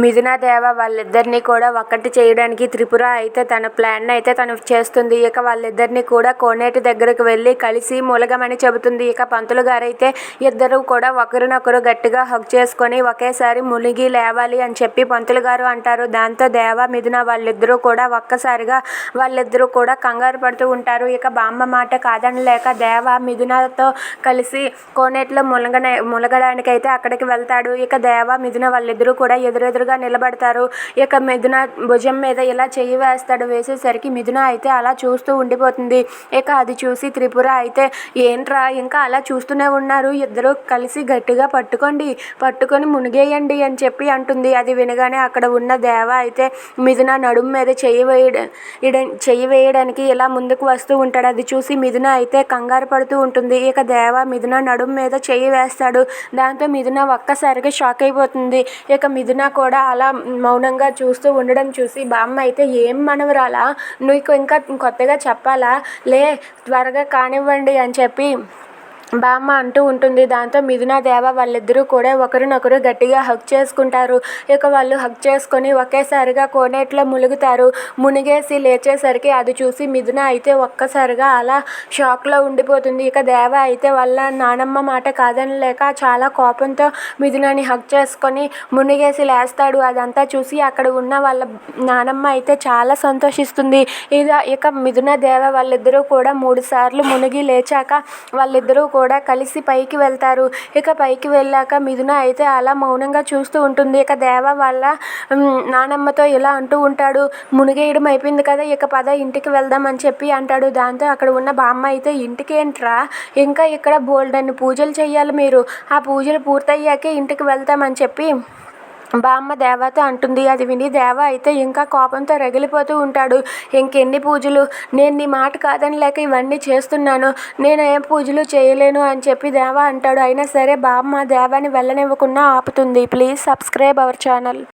మిథునాదేవ వాళ్ళిద్దరినీ కూడా ఒక్కటి చేయడానికి త్రిపుర అయితే తన ప్లాన్ అయితే తను చేస్తుంది. ఇక వాళ్ళిద్దరినీ కూడా కోనేటి దగ్గరకు వెళ్ళి కలిసి మూలగమని చెబుతుంది. ఇక పంతులు గారైతే ఇద్దరు కూడా ఒకరినొకరు గట్టిగా హక్ చేసుకొని ఒకేసారి మునిగి లేవాలి అని చెప్పి పంతులు గారు అంటారు. దాంతో దేవ మిథున వాళ్ళిద్దరూ కూడా ఒక్కసారిగా వాళ్ళిద్దరూ కూడా కంగారు పడుతూ ఉంటారు. ఇక బామ్మ మాట కాదనలేక దేవ మిథునతో కలిసి కోనేటిలో మునగన మునగడానికైతే అక్కడికి వెళ్తాడు. ఇక దేవ మిథున వాళ్ళిద్దరూ కూడా ఎదురుగా నిలబడతారు. ఇక మిథున భుజం మీద ఇలా చెయ్యి వేస్తాడు. వేసేసరికి మిథున అయితే అలా చూస్తూ ఉండిపోతుంది. ఇక అది చూసి త్రిపుర అయితే ఏంట్రా ఇంకా అలా చూస్తూనే ఉన్నారు. ఇద్దరు కలిసి గట్టిగా పట్టుకోండి పట్టుకొని మునిగేయండి అని చెప్పి అంటుంది. అది వినగానే అక్కడ ఉన్న దేవ అయితే మిథున నడుము మీద చెయ్యి వేయడ చెయ్యి వేయడానికి ఇలా ముందుకు వస్తూ ఉంటాడు. అది చూసి మిథున అయితే కంగారు పడుతూ ఉంటుంది. ఇక దేవ మిథున నడుము మీద చెయ్యి వేస్తాడు. దాంతో మిథున ఒక్కసారిగా షాక్ అయిపోతుంది. ఇక మిథున కూడా అలా మౌనంగా చూస్తూ ఉండడం చూసి బామ్మ అయితే ఏం మనవరాలా? నీకు ఇంకా కొత్తగా చెప్పాలా? లే త్వరగా కానివ్వండి అని చెప్పి బామ్మ అంటూ ఉంటుంది. దాంతో మిథున దేవ వాళ్ళిద్దరూ కూడా ఒకరినొకరు గట్టిగా హక్ చేసుకుంటారు. ఇక వాళ్ళు హక్ చేసుకొని ఒకేసారిగా కోనేట్లో ములుగుతారు. మునిగేసి లేచేసరికి అది చూసి మిథున అయితే ఒక్కసారిగా అలా షాక్లో ఉండిపోతుంది. ఇక దేవ అయితే వాళ్ళ నానమ్మ మాట కాదని లేక చాలా కోపంతో మిథునని హక్ చేసుకొని మునిగేసి లేస్తాడు. అదంతా చూసి అక్కడ ఉన్న వాళ్ళ నానమ్మ అయితే చాలా సంతోషిస్తుంది. ఇక ఇక మిథున దేవ వాళ్ళిద్దరూ కూడా మూడు సార్లు మునిగి లేచాక వాళ్ళిద్దరూ కూడా కూడా కలిసి పైకి వెళ్తారు. ఇక పైకి వెళ్ళాక మిథున అయితే అలా మౌనంగా చూస్తూ ఉంటుంది. ఇక దేవ వాళ్ళ నానమ్మతో ఇలా అంటూ ఉంటాడు. మునిగేయడం అయిపోయింది కదా ఇక పద ఇంటికి వెళ్దాం అని చెప్పి అంటాడు. దాంతో అక్కడ ఉన్న బామ్మ అయితే ఇంటికి ఏంట్రా? ఇంకా ఇక్కడ బోల్డ్ పూజలు చేయాలి మీరు. ఆ పూజలు పూర్తయ్యాకే ఇంటికి వెళ్తామని చెప్పి బామ్మ దేవతో అంటుంది. అది విని దేవ అయితే ఇంకా కోపంతో రగిలిపోతూ ఉంటాడు. ఇంకెన్ని పూజలు? నేను నీ మాట కాదని లేక ఇవన్నీ చేస్తున్నాను. నేను ఏం పూజలు చేయలేను అని చెప్పి దేవ అంటాడు. అయినా సరే బామ్మ దేవాని వెళ్ళనివ్వకుండా ఆపుతుంది. Please subscribe our channel.